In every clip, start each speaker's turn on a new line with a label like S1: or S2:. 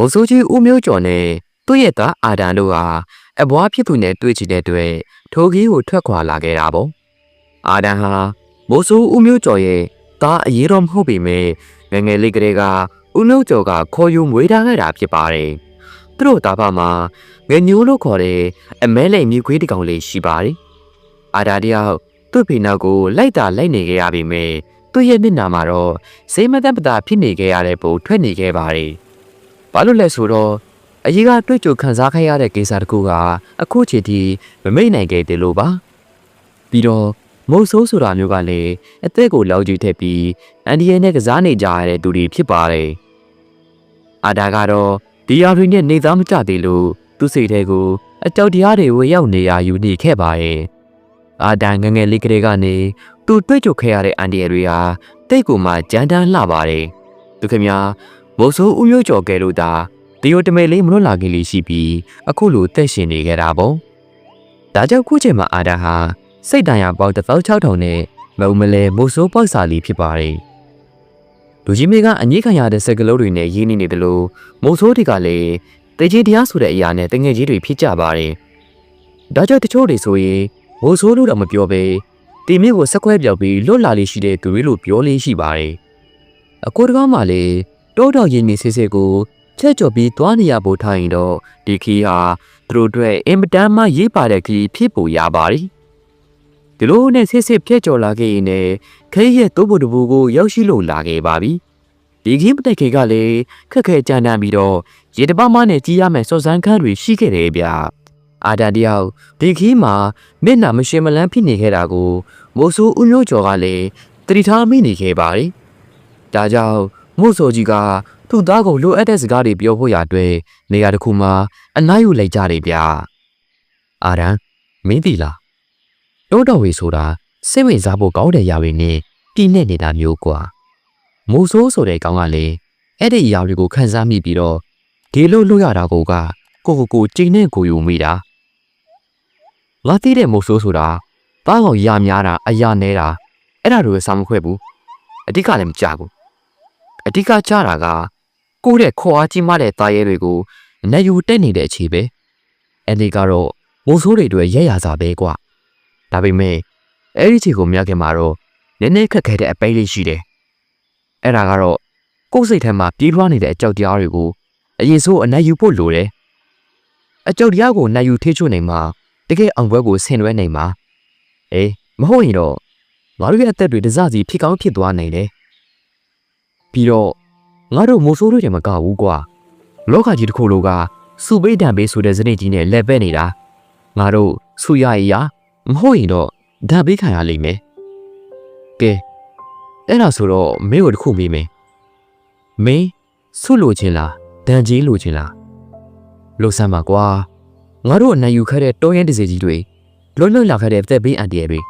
S1: ဘိုးစိုးကြီးဦးမျိုးကျော်နဲ့သူ့ရဲ့သားအာဒန်တို့ဟာအဘွားဖြစ်သူနဲ့တွေ့ချင်တဲ့အတွက်ထိုခီးကိုထွက်ခွာလာခဲ့တာပေါ့အာဒန်ဟာဘိုးစိုးဦးမျိုးကျော်ရဲ့သားအရေးတော်မဟုတ်ပေမဲ့ငယ်ငယ်လေးကလေးကဦးမျိုးကျော်ကခေါ်ယူမွေးထားခဲ့တာဖြစ်ပါတယ်သူတို့သားဖမှာငယ်ညိုးလို့ခေါ်တဲ့အမဲလိမ်မြူခွေးတစ်ကောင်လေးရှိပါတယ်အာဒါတယောက်သူ့ဖေနောက်ကိုလိုက်တာလိုက်နေခဲ့ရပေမဲ့သူ့ရဲ့မျက်နှာမှာတော့စိတ်မသက်ပတာဖြစ်နေခဲ့ရတဲ့ပုံထွက်နေခဲ့ပါတယ်။ ဘာလို့လဲဆိုတော့အရေးကတွေ့ကြုံခံစားခဲ့ရတဲ့ကိစ္စတစ်ခုကအခုချိန်ထိမမိတ်နိုင်ခဲ့တယ်လို့ပါ။ပြီးတော့မုတ်ဆိုးဆိုတာမျိုးကလည်းအသက်ကိုလောက်ကြည့်ထက်ပြီးအန်ဒီရဲ့နဲ့ကစားနေကြရတဲ့သူတွေဖြစ်ပါတယ်။အာဒါကတော့ဒီယာတွေနဲ့နေသားမကြသေးလို့သူ့စိတ်ထဲကိုအကြောက်တရားတွေဝေရောက်နေရယူနေခဲ့ပါရဲ့။အာဒန်ငယ်ငယ်လေးကလေးကနေသူတွေ့ကြုံခဲ့ရတဲ့အန်ဒီတွေဟာတိတ်ကိုမှကြမ်းတမ်းလှပါတယ်။သူခင်ဗျာ မိုးဆိုးဦးမျိုးကျော်ကဲလို့သာတရိုတမဲလေးမလွတ်လာခင်လေးရှိပြီးအခုလိုတက်ရှင်နေကြတာပေါ့။ဒါကြောင့်ခုချိန်မှာအာဒန်ဟာစိတ်တန်ရာပေါက်16000နဲ့မုံမလဲမိုးဆိုးပေါက်စာလီဖြစ်ပါတယ်။လူကြီးမေကအငိခံရတဲ့စက်ကလုံးတွေနဲ့ရင်းနေနေတယ်လို့မိုးဆိုးတွေကလည်းတကြီးတရားဆိုတဲ့အရာနဲ့တငယ်ကြီးတွေဖြစ်ကြပါတယ်။ဒါကြောင့်တချို့တွေဆိုရင်မိုးဆိုးလို့တော့မပြောဘဲတီမင်းကိုဆက်ခွဲပြောက်ပြီးလွတ်လာလေးရှိတဲ့သူတွေလို့ပြောလေးရှိပါတယ်။အကိုတကားမှလည်း တောတော်ရင်းနေစစ်စစ်ကိုချက်ကြော်ပြီးသွားနေရဖို့ထားရင်တော့ဒီခီးဟာသူတို့အတွက်အင်မတန်မှရေးပါတဲ့ခီးဖြစ်ပေါ်ရပါတယ်။ဒီလိုနဲ့စစ်စစ်ဖြတ်ကျော်လာခဲ့ရင်လည်းခဲရဲ့တိုးဖို့တပူကိုရောက်ရှိလို့လာခဲ့ပါပြီ။ဒီခီးမတက်ခေကလည်းခက်ခဲကြမ်းတမ်းပြီးတော့ရေတပမနဲ့ကြီးရမယ်စောစမ်းခန်းတွေရှိခဲ့တယ်ဗျ။အာဒန်တယောက်ဒီခီးမှာမျက်နှာမရှင်းမလန်းဖြစ်နေခဲ့တာကိုမိုးဆိုးဦးမျိုးကျော်ကလည်းတတိထားမိနေခဲ့ပါတယ်။ဒါကြောင့် မို့ဆိုကြီးကသူ့သားကိုလိုအပ်တဲ့စကားတွေပြောဖို့ရအတွက်နေရာတစ်ခုမှာအနားယူလိုက်ကြတယ်ဗျ။အာရန်မင်းတီလားတော့တော်ဝေဆိုတာစိတ်ဝင်စားဖို့ကောင်းတဲ့ຢာတွေနဲ့ပြည့်နေနေတာမျိုးကွာ။မိုးဆိုးဆိုတဲ့ကောင်ကလည်းအဲ့ဒီຢာတွေကိုခံစားမိပြီးတော့ဒီလိုလွတ်ရတာကိုကကိုကိုကိုချိန်နဲ့ကိုယူမိတာ။လာသိတဲ့မိုးဆိုးဆိုတာတားကောင်ຢာများတာအရာနဲတာအဲ့ဒါတွေစာမခွဲဘူး။အဓိကလည်းမကြဘူး။ အဓိကကြတာကကိုယ့်တဲ့ခေါ်အားကြီးမတဲ့တာရဲတွေကိုနေယူတက်နေတဲ့အခြေပဲ။အဲ့ဒီကတော့မိုးဆိုးတွေအတွက်ရက်ရစာပဲကွာ။ဒါပေမဲ့အဲ့ဒီခြေကိုမြတ်ခင်မှာတော့နည်းနည်းခက်ခဲတဲ့အပိတ်လေးရှိတယ်။အဲ့ဒါကတော့ကိုယ်စိတ်ထဲမှာပြေးလွှားနေတဲ့အကြောက်တရားတွေကိုအရင်ဆုံးအနိုင်ယူဖို့လိုတယ်။အကြောက်တရားကိုနိုင်ယူထိချွနိုင်မှာတကယ်အောင်ပွဲကိုဆင်နွှဲနိုင်မှာ။အေးမဟုတ်ရင်တော့ငါတို့ရဲ့အသက်တွေတစစီဖြစ်ကောင်းဖြစ်သွားနိုင်တယ်။ ပြီးတော့ငါတို့မိုးဆိုးတွေတည်းမကဘူးကွာ။လောကကြီးတစ်ခုလုံးကစုပိတ်တံပေးဆိုတဲ့စနစ်ကြီးနဲ့လက်ပဲ့နေတာ။ငါတို့ဆူရရရမဟုတ်ရင်တော့ဓာတ်ပေးခံရလိမ့်မယ်။ကဲအဲ့ဒါဆိုတော့မင်းကိုတစ်ခုမေးမယ်။မင်းဆုလို့ချင်းလားဒဏ်ကြီးလို့ချင်းလားလို့စမ်းပါကွာ။ငါတို့အနိုင်ယူခဲ့တဲ့တောရဲတစေကြီးတွေလွတ်လွတ်လာခဲ့တဲ့သက်ဘေးအန်တီရတွေ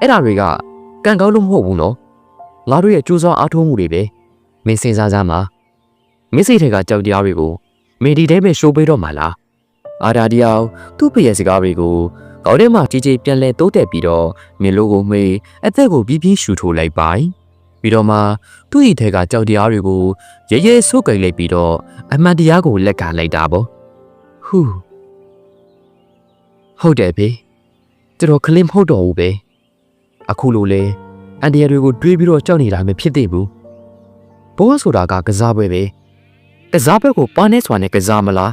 S1: အဲ့ဒါတွေကကံကောင်းလို့မဟုတ်ဘူးနော်။ငါတို့ရဲ့ကြိုးစားအားထုတ်မှုတွေပဲ။ မင်းစဉ်းစားစမ်းပါ။မင်းစိတ်ထဲကကြောက်တရားတွေကိုမင်းဒီတဲပဲရှိုးပေးတော့မှလား။အာဒါတယောက်သူ့ပြရဲ့စကားတွေကိုကောင်းထဲမှာကြီးကြီးပြန်လဲတိုးတက်ပြီးတော့မြင်လို့ကိုမေးအသက်ကိုပြင်းပြင်းရှူထိုးလိုက်ပါပြီးတော့မှသူ့ဤထဲကကြောက်တရားတွေကိုရဲရဲဆုတ်ကိတ်လိုက်ပြီးတော့အမှန်တရားကိုလက်ခံလိုက်တာပေါ့ဟူးဟုတ်တယ်ဘေကျွန်တော်ကလင်းမဟုတ်တော့ဘူးပဲအခုလိုလဲအန်ဒီယာတွေကိုတွေးပြီးတော့ကြောက်နေတာမဖြစ်သေးဘူး ဘောဆိုတာကကစားပွဲပဲကစားပွဲကိုပါနဲ့စွာနဲ့ကစားမလား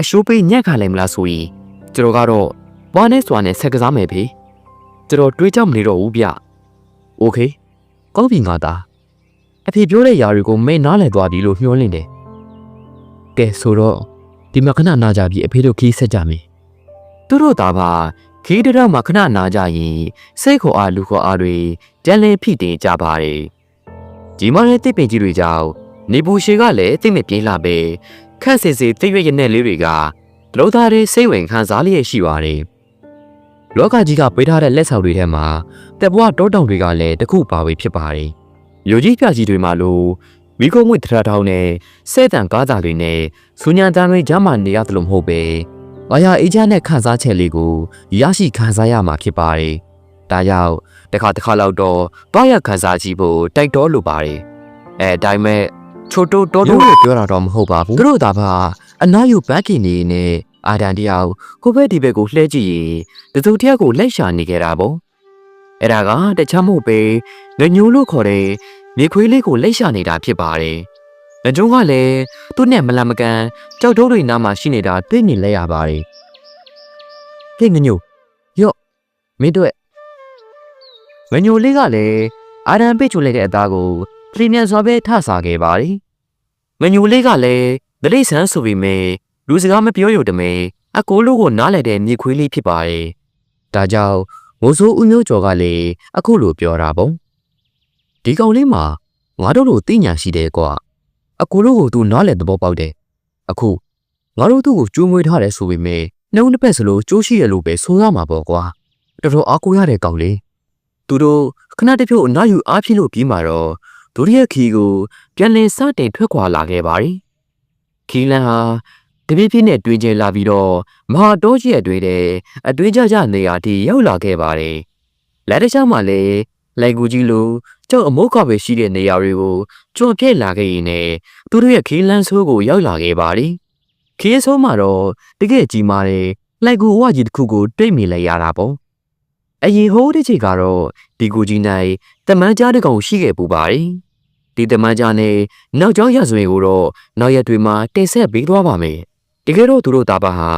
S1: အရှိုးပေးညက်ခါလိုက်မလားဆိုရင်ကျွန်တော်ကတော့ပါနဲ့စွာနဲ့ဆက်ကစားမယ်ဖေကျွန်တော်တွေးကြောက်မနေတော့ဘူးဗျโอเคကောင်းပြီငါသားအဖေပြောတဲ့ຢာတွေကိုမင်းနားလည်သွားပြီလို့မျှော်လင့်တယ်ကဲဆိုတော့ဒီမှာခဏနာကြပြီအဖေတို့ခီးဆက်ကြမယ်သူတို့သားပါခီးတရမှာခဏနာကြရင်စိတ်ခေါ်အားလူခေါ်အားတွေတန်လင်းဖိတင်ကြပါတယ် ဒီမှာတဲ့တစ်ပင်ကြီးတွေကြောင့်နေပူရှည်ကလည်းတိတ်မပြေးလာပဲခန့်စစ်စစ်တိတ်ရွရတဲ့လေးတွေကလောသားတွေစိတ်ဝင်ခံစားလျက်ရှိပါတယ်လောကကြီးကပေးထားတဲ့လက်ဆောင်တွေထဲမှာတက်ဘွားတောတောင်တွေကလည်းတစ်ခုပါပဲဖြစ်ပါတယ်။မြို့ကြီးပြကြီးတွေမှာလို့မိကုံငွေတရထောင်းနဲ့စဲတံကားသားတွေနဲ့စူညံတန်းတွေကြားမှာနေရတယ်လို့မဟုတ်ပဲ။ဘာယာအေးချမ်းတဲ့ခန်းစားချက်လေးကိုရရှိခန်းစားရမှာဖြစ်ပါတယ်။ ဒါကြောင့်တစ်ခါတစ်ခါလောက်တော့ဘာယာခန်းစားကြည့်ဖို့တိုက်တော်လိုပါတယ်။အဲအတိုင်းမဲ့ချိုတိုတော်တော်လို့ပြောတာတော့မဟုတ်ပါဘူးသူတို့သာပါအနာယူဘက်ကင်နေနဲ့အာဒန်တယောက်ကိုဘက်ဒီဘက်ကိုလှဲကြည့်ရင်တစုံတယောက်ကိုလိုက်ရှာနေကြတာပေါ့အဲ့ဒါကတခြားမဟုတ်ပဲငညိုးလို့ခေါ်တဲ့မြေခွေးလေးကိုလိုက်ရှာနေတာဖြစ်ပါတယ်ငကြုံကလည်းသူ့နဲ့မလန်မကန်ကြောက်တိုးတွေနားမှာရှိနေတာသိနေလဲရပါတယ်ဟေးငညိုယော့မင်းတို့ ငညိုလေးကလည်းအာဒန်ပိတ်ချူလိုက်တဲ့အသားကိုပြင်းပြန်စွာပဲထဆာခဲ့ပါတယ်ငညိုလေးကလည်းဒလိဆန်းဆိုပြီးမြဲလူစကားမပြောရတမဲအကိုလိုကိုနားလဲတဲ့မြေခွေးလေးဖြစ်ပါတယ်ဒါကြောင့်မိုးစိုးဦးမျိုးကျော်ကလည်းအခုလိုပြောတာပေါ့ဒီကောင်လေးမှာငါတို့လိုသိညာရှိတယ်ကွာအကိုလိုကိုသူနားလဲသဘောပေါက်တယ်အခုငါတို့သူ့ကိုကျိုးမွေးထားတယ်ဆိုပေမဲ့နှုံးတစ်ဖက်စလို့ကျိုးရှိရလို့ပဲဆိုရမှာပေါ့ကွာတော်တော်အားကိုးရတဲ့ကောင်လေး သူတို့ခဏတစ်ဖြုတ်အနားယူအားဖြစ်လို့ပြီးမှာတော့ဒုတိယခီကိုပြန်လည်စတင်ထွက်ခွာလာခဲ့ပါတယ်ခီလန်ဟာတပြည့်ပြည့်နဲ့တွင်ကျလာပြီးတော့မဟာတောကြီးအတွေ့တဲ့အတွေ့ကြကြနေရာထိရောက်လာခဲ့ပါတယ်လက်တစ်ချောင်းမှာလည်းလိုက်ကူကြီးလိုကြောက်အမုတ်ကပဲရှိတဲ့နေရာတွေကိုကျွံပြည့်လာခဲ့ရင်လည်းသူတို့ရဲ့ခီလန်ဆိုးကိုရောက်လာခဲ့ပါတယ်ခီးဆိုးမှာတော့တကယ်ကြီးမာတယ်လိုက်ကူဝကြီးတစ်ခုကိုတွေ့မိလိုက်ရတာပေါ့ အရင်ဟိုးတစ်ချိန်ကတော့ဒီကူကြီးနိုင်တမန်ကြားတစ်ကောင်ရှိခဲ့ပူပါတယ်ဒီတမန်ကြားနဲ့နောက်ကျောင်းရဆွေကိုတော့နောက်ရက်တွေမှာတင်ဆက်ပေးသွားပါမယ်တကယ်တော့သူတို့တာပါဟာ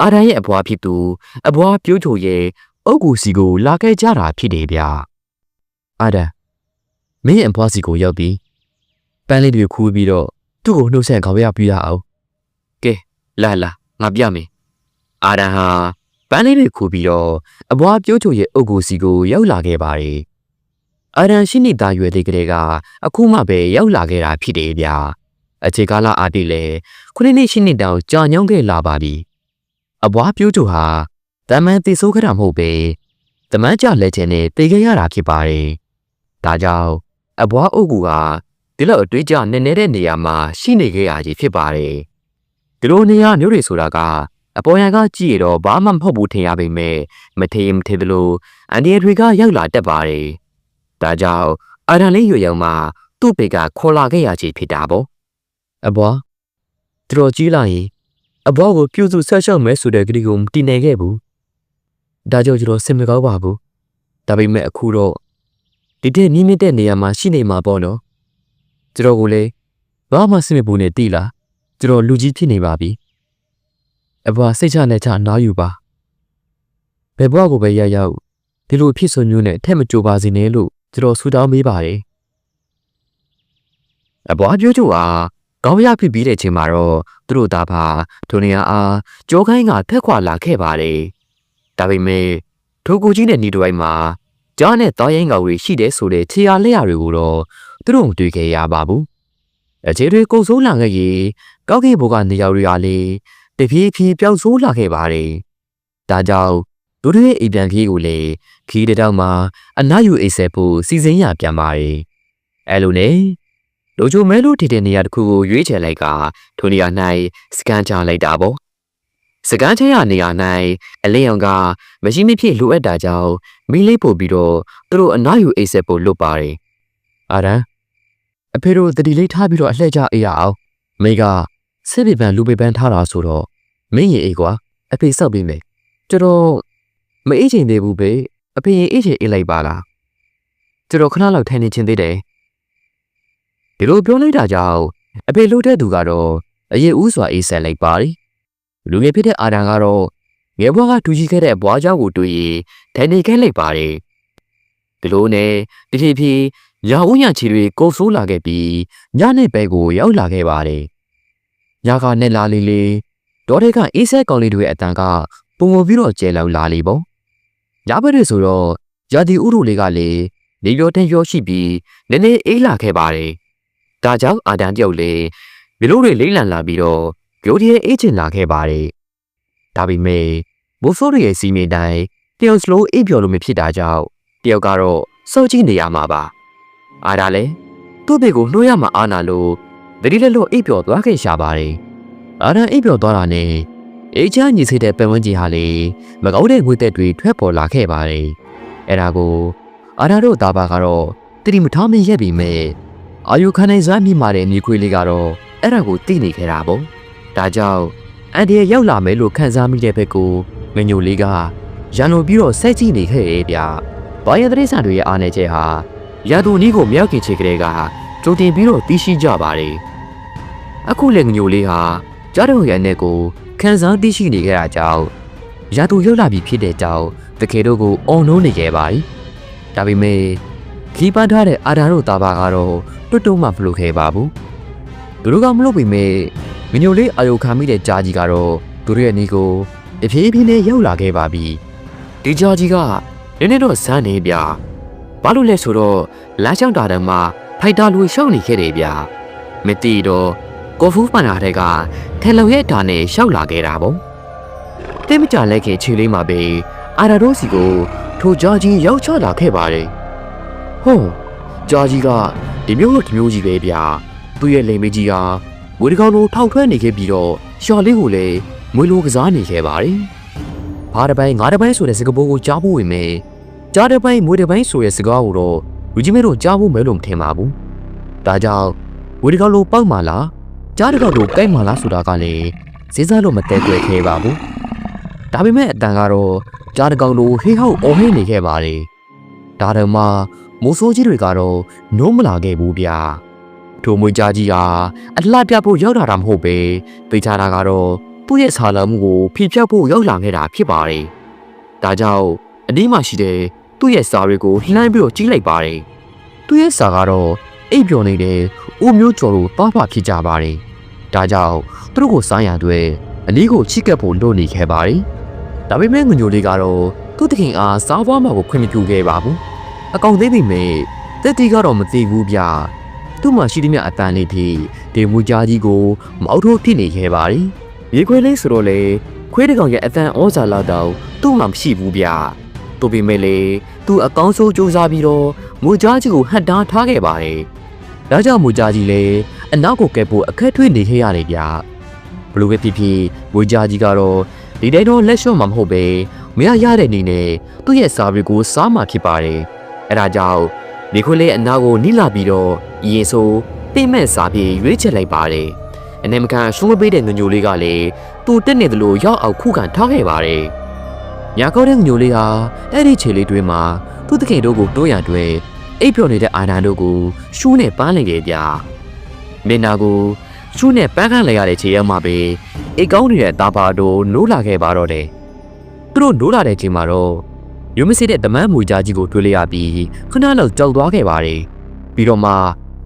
S1: အာရန်ရဲ့အဘွားဖြစ်သူအဘွားပြိုးချိုရဲ့အုတ်ကူစီကိုလာခဲ့ကြတာဖြစ်တယ်ဗျာအာရန်မင်းရဲ့အဘွားစီကိုရောက်ပြီးပန်းလေးတွေခူးပြီးတော့သူ့ကိုနှုတ်ဆက်ခေါ်ရပြရအောင်ကဲလာလာငါပြမယ်အာရန်ဟာ ပန်းလေးတွေခူးပြီးတော့အဘွားပြိုးချိုရဲ့အုတ်ကူစီကိုရောက်လာခဲ့ပါတယ်အာရန်ရှိနေတာရွယ်လေးကလေးကအခုမှပဲရောက်လာခဲ့တာဖြစ်တယ်ဗျာအခြေကားလာအားတိလေခုနှစ်နှစ်ရှိနှစ်တောင်ကြာညောင်းခဲ့လာပါပြီအဘွားပြိုးချိုဟာတမန်တေဆိုးကြတာမဟုတ်ပဲတမန်ကြလက်ချင်နဲ့တေခဲ့ရတာဖြစ်ပါတယ်ဒါကြောင့်အဘွားအုပ်ကူကဒီလိုအတွေးကြနည်းနည်းတဲ့နေရာမှာရှိနေခဲ့ရကြီးဖြစ်ပါတယ်ဒီလိုနေရာမျိုးတွေဆိုတာက အပေါ်ရန်ကကြည့်ရတော့ဘာမှမဟုတ်ဘူးထင်ရပေမဲ့မထင်မထင်သလိုအန်ဒီရတွေကရောက်လာတတ်ပါတယ်ဒါကြောင့်အာရန်လေးရွယ်ရောက်မှသူ့ပေကခေါ်လာခဲ့ရကြီးဖြစ်တာပေါ့အဘွားသူတော်ကြီးလာရင်အဘွားကိုပြုစုဆက်ရှောက်မဲဆိုတဲ့ကတိကိုမတည်နိုင်ခဲ့ဘူးဒါကြောင့်ကျွန်တော်စင်မကောင်းပါဘူးဒါပေမဲ့အခုတော့ဒီတဲ့မြင့်မြင့်တဲ့နေရာမှာရှိနေမှာပေါ့နော်ကျွန်တော်ကိုလည်းဘာမှစင်မပူနဲ့တိလားကျွန်တော်လူကြီးဖြစ်နေပါပြီ အဘွားစိတ်ချနဲ့ချနားယူပါဘယ်ဘွားကိုပဲရရောက်ဒီလိုဖြစ်ဆိုမျိုးနဲ့အထက်မကြိုပါစေနဲ့လို့ကျွန်တော်ဆူတောင်းပေးပါတယ်အဘွားပြောချူအားကောင်းရဖြစ်ပြီးတဲ့ချိန်မှာတော့သူတို့သားဖာဒိုနီယာအားကြောခိုင်းကဖက်ခွာလာခဲ့ပါတယ်ဒါပေမဲ့ထိုကူကြီးနဲ့ညီတို့အိုင်မှာကြားနဲ့တားရင်ကောင်တွေရှိတဲ့ဆိုတဲ့ခြေရလက်ရတွေကိုတော့သူတို့မတွေ့ခဲ့ရပါဘူးအခြေတွေကုတ်ဆိုးလာခဲ့ရင်ကောက်ကင်ဘိုကနေရာတွေအားလေ တဖြည်းဖြည်းပျောက်ဆိုးလာခဲ့ပါတယ်ဒါကြောင့်သူတို့ရဲ့အိမ်ပြန်ခီးကိုလေခီးတဲ့တောက်မှာအနားယူအိတ်ဆက်ဖို့စီစဉ်ရပြန်ပါတယ်အဲလိုနဲ့လိုချိုမဲလို့ထတဲ့နေရာတစ်ခုကိုရွေးချယ်လိုက်ကထိုနေရာ၌စကန်ချလိုက်တာပေါ့စကန်ချရနေရာ၌အလင်းရောင်ကမရှိမဖြစ်လိုအပ်တာကြောင့်မီးလေးပို့ပြီးတော့သူတို့အနားယူအိတ်ဆက်ဖို့လွတ်ပါတယ်အာရန်အဖေတို့တတိလေးထားပြီးတော့အလှည့်ကျအေးရအောင်မိက စစ်ပေပန်လူပေပန်ထားတာဆိုတော့မင်းရင်အေးကွာအဖေစောက်ပြီးမယ်ကျွန်တော်မအေးချင်သေးဘူးပဲအဖေရင်အေးချင်အေးလိုက်ပါလားကျွန်တော်ခဏလောက်ထိုင်နေချင်သေးတယ်ဒီလိုပြောလိုက်တာကြောင့်အဖေလို့တဲ့သူကတော့အရေးဦးစွာအေးဆက်လိုက်ပါရီလူငယ်ဖြစ်တဲ့အာဒန်ကတော့ငယ်ဘွားကတူကြီးခဲ့တဲ့ဘွားเจ้าကိုတွေ့ရင်ထိုင်နေခဲ့လိုက်ပါတယ်ဒီလိုနဲ့တဖြည်းဖြည်းရာဦးရချီတွေကုတ်ဆိုးလာခဲ့ပြီးညနေဘက်ကိုရောက်လာခဲ့ပါတယ် ညကနဲ့လာလေးလေးဒေါ်တဲ့ကအေးဆက်ကောင်လေးတွေအတန်ကပုံပုံပြီးတော့ကျဲလောက်လာလေပေါ့ညဘက်တွေဆိုတော့ရာဒီဥရုလေးကလည်းနေရောတဲ့ရောရှိပြီးနည်းနည်းအေးလာခဲ့ပါတယ်ဒါကြောင့်အာဒန်တယောက်လည်းမျိုးတွေလိမ့်လန်လာပြီးတော့ပြိုတည်းအေးချင်လာခဲ့ပါတယ်ဒါပေမဲ့ဘိုးစိုးရဲ့စီမင်းတိုင်းတယောက်စလုံးအိပ်ပျော်လို့မဖြစ်တာကြောင့်တယောက်ကတော့စောကြည့်နေရမှာပါအားဒါလည်းသူ့ဘေကိုနှိုးရမှာအာနာလို့ တတိလက်လို့အိပ်ပျော်သွားခဲ့ရှာပါတယ်အာဒန်အိပ်ပျော်သွားတာနဲ့အေးချမ်းညီစိတဲ့ပန်ဝန်းကျင်ဟာလေမကောင်းတဲ့ငွေသက်တွေထွက်ပေါ်လာခဲ့ပါတယ်အဲ့ဒါကိုအာဒါတို့သားပါကတော့တတိမထားမရက်ပြီမဲ့အာယုခံနိုင်စွမ်းမြင့်မာတဲ့နေခွေးလေးကတော့အဲ့ဒါကိုသိနေခဲ့တာပေါ့ဒါကြောင့်အန်ဒီရဲ့ရောက်လာမယ်လို့ခံစားမိတဲ့ဘက်ကိုငညိုလေးကရန်လိုပြီးတော့ဆက်ကြည့်နေခဲ့ရဲ့ဗျဘာရတဲ့ဆန်တွေရဲ့အားနေချက်ဟာရန်သူနီးကိုမြောက်ခင်ချေကလေးက ကြိုတင်ပြီးတော့သိရှိကြပါတယ်အခုလည်းငညိုလေးဟာကြားတော်ရန်နဲ့ကိုခံစားသိရှိနေခဲ့တာကြောင့်ရန်သူရောက်လာပြီဖြစ်တဲ့ကြောင့်တကယ်တော့ကိုအုံလုံးနေခဲ့ပါ යි ဒါပေမဲ့ခီးပန်းထားတဲ့အာဒါတို့သားပါကတော့တွတ်တုံးမှမလုပ်ခဲ့ပါဘူးသူတို့ကမလုပ်ပေမဲ့ငညိုလေးအာယုခံမိတဲ့ကြားကြီးကတော့သူတို့ရဲ့နေကိုတဖြည်းဖြည်းနဲ့ရောက်လာခဲ့ပါပြီဒီကြားကြီးကနည်းနည်းတော့ဇန်းနေဗျာဘာလို့လဲဆိုတော့လမ်းလျှောက်တာတည်းမှာ ဖိုက်တာလူရှောက်နေခဲ့တယ်ဗျာမတိတော့ကော်ဖူးပန်နာတဲ့ကထဲလုံရဲ့ဓာတ်နဲ့ရှောက်လာခဲ့တာပေါ့တင်းမကြလဲခင်ခြေလေးမှာပဲအာဒါတို့စီကိုထိုကြားကြီးရောက်ချလာခဲ့ပါတယ်ဟုတ်ကြားကြီးကဒီမျိုးလိုဒီမျိုးကြီးပဲဗျာသူ့ရဲ့လိမ်မေးကြီးကငွေတကောင်လိုထောက်ထွက်နေခဲ့ပြီးတော့ရှော်လေးကိုလည်းငွေလိုကစားနေခဲ့ပါတယ်ဘာတစ်ပိုင်းငါးတစ်ပိုင်းဆိုတဲ့စကားပုံကိုကြားဖို့ဝင်မယ်ကြားတစ်ပိုင်းမွေတစ်ပိုင်းဆိုတဲ့စကားကိုတော့ လူကြီးမဲတို့ကြားဖို့မဲလို့မထင်ပါဘူးဒါကြောင့်ငွေတကောင်လိုပေါက်မှလားကြားတစ်ကောင်လိုကိုက်မှလားဆိုတာကလည်းစဉ်းစားလို့မတည့်ွယ်ခဲ့ပါဘူးဒါပေမဲ့အတန်ကတော့ကြားတစ်ကောင်လိုဟေးဟောက်အော်ဟင်းနေခဲ့ပါတယ်ဒါတော့မှမိုးဆိုးကြီးတွေကတော့နိုးမလာခဲ့ဘူးဗျာထိုမွေကြားကြီးဟာအလှပြဖို့ရောက်လာတာမဟုတ်ပဲသိချတာကတော့သူ့ရဲ့ဆာလမှုကိုဖြည့်ဖြတ်ဖို့ရောက်လာခဲ့တာဖြစ်ပါတယ်ဒါကြောင့်အဒီးမှရှိတဲ့ သူ့ရဲ့စာတွေကိုလှမ်းပြီးတော့ကြီးလိုက်ပါတယ်သူ့ရဲ့စာကတော့အိပ်ပျော်နေတဲ့ဦးမျိုးကျော်တို့ပါဖဖြစ်ကြပါတယ်ဒါကြောင့်သူတို့ကိုစားရတဲ့အနည်းကိုချိကပ်ဖို့လုပ်နေခဲ့ပါတယ်ဒါပေမဲ့ငညိုလေးကတော့သူ့တခင်အားစားပွားမှာကိုခွင့်မပြုခဲ့ပါဘူးအကောင်သေးပြီမေတက်တီကတော့မသိဘူးဗျာသူ့မှာရှိသမျှအတန်လေးထိဒီမူကြားကြီးကိုမောက်ထိုးဖြစ်နေခဲ့ပါတယ်ရေခွေးလေးဆိုတော့လေခွေးတကောင်ရဲ့အတန်ဩဇာလောက်တော့သူ့မှာမရှိဘူးဗျာ သူ့ပေမဲ့လေသူအကောင်းဆုံးစူးစမ်းပြီးတော့မူကြားကြီးကိုဟတ်တားထားခဲ့ပါတယ်ဒါကြောင့်မူကြားကြီးလေအနောက်ကိုကဲဖို့အခက်ထွေးနေခဲ့ရတယ်ဗျာဘလို့ပဲဖြစ်ဖြစ်မူကြားကြီးကတော့ဒီတိုင်းတော့လက်လျှော့မှာမဟုတ်ပဲမရရတဲ့နေနဲ့သူ့ရဲ့စာရီကိုစားမှဖြစ်ပါတယ်အဲဒါကြောင့်ဒီခွေးလေးအနာကိုနိလာပြီးတော့ရင်ဆိုတိမဲ့စာပြေရွေးချယ်လိုက်ပါတယ်အနေမကန်ရှုံးမပေးတဲ့ငညိုလေးကလည်းသူတက်နေသလိုရောက်အောင်ခုခံထားခဲ့ပါတယ် ညာကောတဲ့ငညိုလေးဟာအဲ့ဒီခြေလေးတွင်းမှာသူ့တခင်တို့ကိုတိုးရန်တွဲအိပ်ပျော်နေတဲ့အာနန်တို့ကိုရှူးနဲ့ပန်းလိုက်ခဲ့ကြမင်းနာကိုရှူးနဲ့ပန်းခန့်လိုက်ရတဲ့ခြေရမှာပဲအိတ်ကောင်းနေတဲ့တာပါတို့နိုးလာခဲ့ပါတော့တယ်သူတို့နိုးလာတဲ့ချိန်မှာတော့ရုံမစစ်တဲ့တမန်မူကြားကြီးကိုတွေ့လိုက်ရပြီးခဏလောက်ကြောက်သွားခဲ့ပါတယ်ပြီးတော့မှ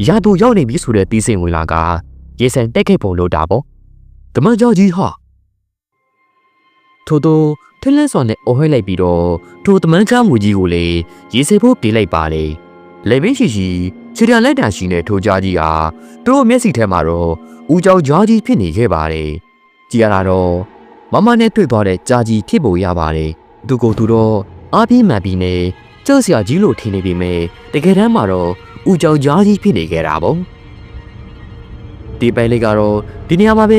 S1: ရာသူရောက်နေပြီဆိုတဲ့တီးစိန်ဝင်လာကရေဆန်တက်ခဲ့ပုံလို့တာပေါ့တမန်ကြားကြီးဟာထို့သော ထင်းလန်းစွာနဲ့အော်ဟဲလိုက်ပြီးတော့ထိုတမန်ကြားမူကြီးကိုလေရေစေဖို့ပြေးလိုက်ပါလေလေမင်းရှိရှိခြေတံလက်တံရှိနေထိုကြားကြီးဟာသူတို့မျက်စိထဲမှာတော့ဦးကြောင်ကြားကြီးဖြစ်နေခဲ့ပါတယ်ကြည်ရတာတော့မမနဲ့တွေ့သွားတဲ့ကြားကြီးဖြစ်ဖို့ရပါတယ်သူကိုသူတော့အားပြင်းမှန်ပြီးနေကြောက်စရာကြီးလို့ထင်နေပေမဲ့တကယ်တမ်းမှာတော့ဦးကြောင်ကြားကြီးဖြစ်နေခဲ့တာပေါ့ဒီပိုင်လေးကတော့ဒီနေရာမှာပဲ